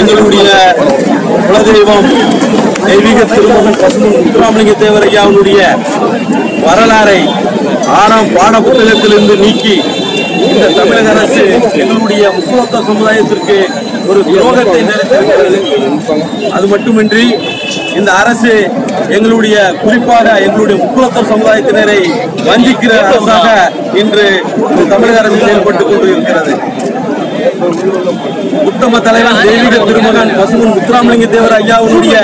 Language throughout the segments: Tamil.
எங்களுடைய குலதெய்வம் தெய்வீக திருமகன் பசுமன் முத்துராமலிங்க வரலாறை ஆறாம் பாட புத்தகத்திலிருந்து நீக்கி இந்த தமிழக அரசு எங்களுடைய முக்குலத்த சமுதாயத்திற்கு ஒரு துரோகத்தை நினைத்திருக்கிறது அது மட்டுமின்றி இந்த அரசு எங்களுடைய குறிப்பாக எங்களுடைய முக்குலத்தர் சமுதாயத்தினரை வஞ்சிக்கிற அரசாக இன்று தமிழக அரசு செயல்பட்டுக் கொண்டு இருக்கிறது உத்தம தலைவர் தெய்வீக திருமகன் பசுமன் முத்துராமலிங்க தேவர் ஐயாவுடைய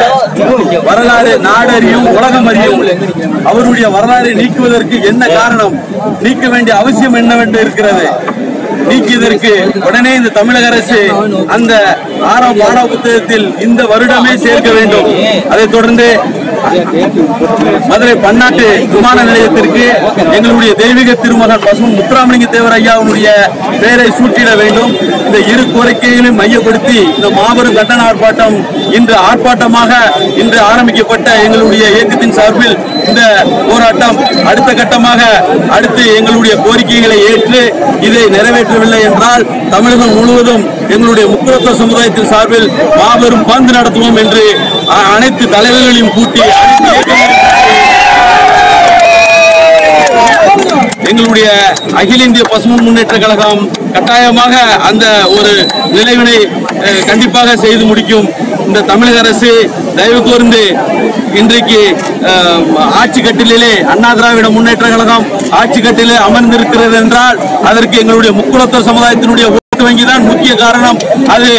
வரலாறு நாடறியும் உலகம் அறியும் அவருடைய வரலாறை நீக்குவதற்கு என்ன காரணம்? நீக்க வேண்டிய அவசியம் என்னவென்று இருக்கிறது? நீக்கியதற்கு உடனே இந்த தமிழக அரசு அந்த ஆறாம் பாட புத்தகத்தில் இந்த வருடமே சேர்க்க வேண்டும். அதைத் தொடர்ந்து மதுரை பன்னாட்டு விமான நிலையத்திற்கு எங்களுடைய தெய்வீக திருமகன் பசு முத்துராமலிங்க தேவர் ஐயாவுடைய பெயரை சூட்டிட வேண்டும். இந்த இரு கோரிக்கைகளையும் மையப்படுத்தி இந்த மாபெரும் கண்டன ஆர்ப்பாட்டம் இன்று ஆர்ப்பாட்டமாக இன்று ஆரம்பிக்கப்பட்ட எங்களுடைய இயக்கத்தின் சார்பில் இந்த போராட்டம் அடுத்த கட்டமாக அடுத்து எங்களுடைய கோரிக்கைகளை ஏற்று இதை நிறைவேற்றவில்லை என்றால் தமிழகம் முழுவதும் எங்களுடைய முக்குலத்த சமுதாயத்தின் சார்பில் மாபெரும் பந்து நடத்துவோம் என்று அனைத்து தலைவர்களையும் கூட்டி எங்களுடைய அகில இந்திய பசுமன் முன்னேற்ற கழகம் கட்டாயமாக அந்த ஒரு நிலைவினை அஹ், கண்டிப்பாக செய்து முடிக்கும். இந்த தமிழக அரசு தயவு கூர்ந்து இன்றைக்கு ஆட்சி கட்டிலே அண்ணா திராவிட முன்னேற்ற கழகம் ஆட்சி கட்டிலே அமர்ந்திருக்கிறது என்றால் அதற்கு எங்களுடைய முக்குலத்த சமுதாயத்தினுடைய ஓட்டு வங்கி தான் முக்கிய காரணம். அது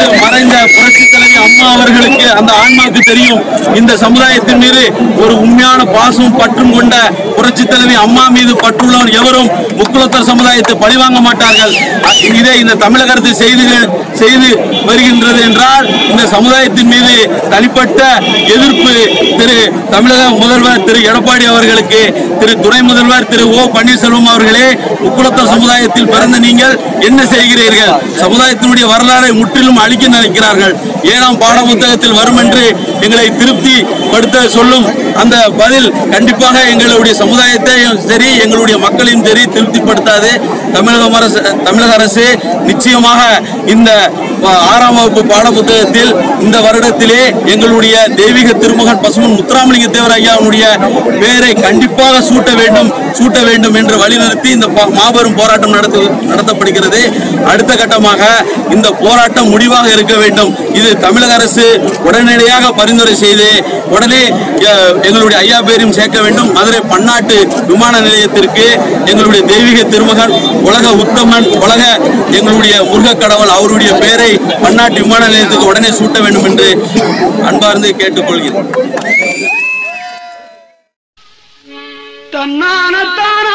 அது மறைந்த புரட்சி தலைவி அம்மா அவர்களுக்கு அந்த ஆன்மாவுக்கு தெரியும். இந்த சமுதாயத்தின் மீது ஒரு உண்மையான பாசம் பற்றும் கொண்ட புரட்சி தலைவி அம்மா மீது பற்றுள்ளவன் எவரும் முக்குளத்தர் சமுதாயத்தை பழிவாங்க மாட்டார்கள். அ- இதை இந்த தமிழக அரசு செய்து செய்து வருகின்றது என்றால் இந்த சமுதாயத்தின் மீது தனிப்பட்ட எதிர்ப்பு திரு தமிழக முதல்வர் திரு எடப்பாடி அவர்களுக்கு திரு துணை முதல்வர் திரு ஓ பன்னீர்செல்வம் அவர்களே முக்குலத்தர் சமுதாயத்தில் பிறந்த நீங்கள் என்ன செய்கிறீர்கள்? சமுதாயத்தினுடைய வரலாறை முற்றிலும் அழிக்க நினைக்கிறார்கள். ஏழாம் பாட புத்தகத்தில் வரும் என்று எங்களை திருப்தி படுத்த சொல்லும் அந்த பதில் கண்டிப்பாக எங்களுடைய சமுதாயத்தையும் சரி எங்களுடைய மக்களையும் சரி திருப்திப்படுத்தாது. தமிழக அரசு தமிழக அரசு நிச்சயமாக இந்த ஆறாம் வகுப்பு பாட புத்தகத்தில் இந்த வருடத்திலே எங்களுடைய தெய்வீக திருமகன் பசுமன் முத்துராமலிங்க தேவர் ஐயாவுடைய பெயரை கண்டிப்பாக சூட்ட வேண்டும். சூட்ட வேண்டும் என்று வழிநிறுத்தி இந்த மாபெரும் போராட்டம் நடத்து நடத்தப்படுகிறது. அடுத்த கட்டமாக இந்த போராட்டம் முடிவாக இருக்க வேண்டும். இது தமிழக அரசு உடனடியாக பரிந்துரை செய்து உடனே எங்களுடைய ஐயா பேரையும் சேர்க்க வேண்டும். மதுரை பன்னாட்டு விமான நிலையத்திற்கு எங்களுடைய தெய்வீக திருமகன் உலக உத்தமன் உலக எங்களுடைய முருகக் கடவுள் அவருடைய பெயரை பன்னாட்டு விமான நிலையத்துக்கு உடனே சூட்ட வேண்டும் என்று அன்பார்ந்து கேட்டுக்கொள்கிறேன். தன்னான தானா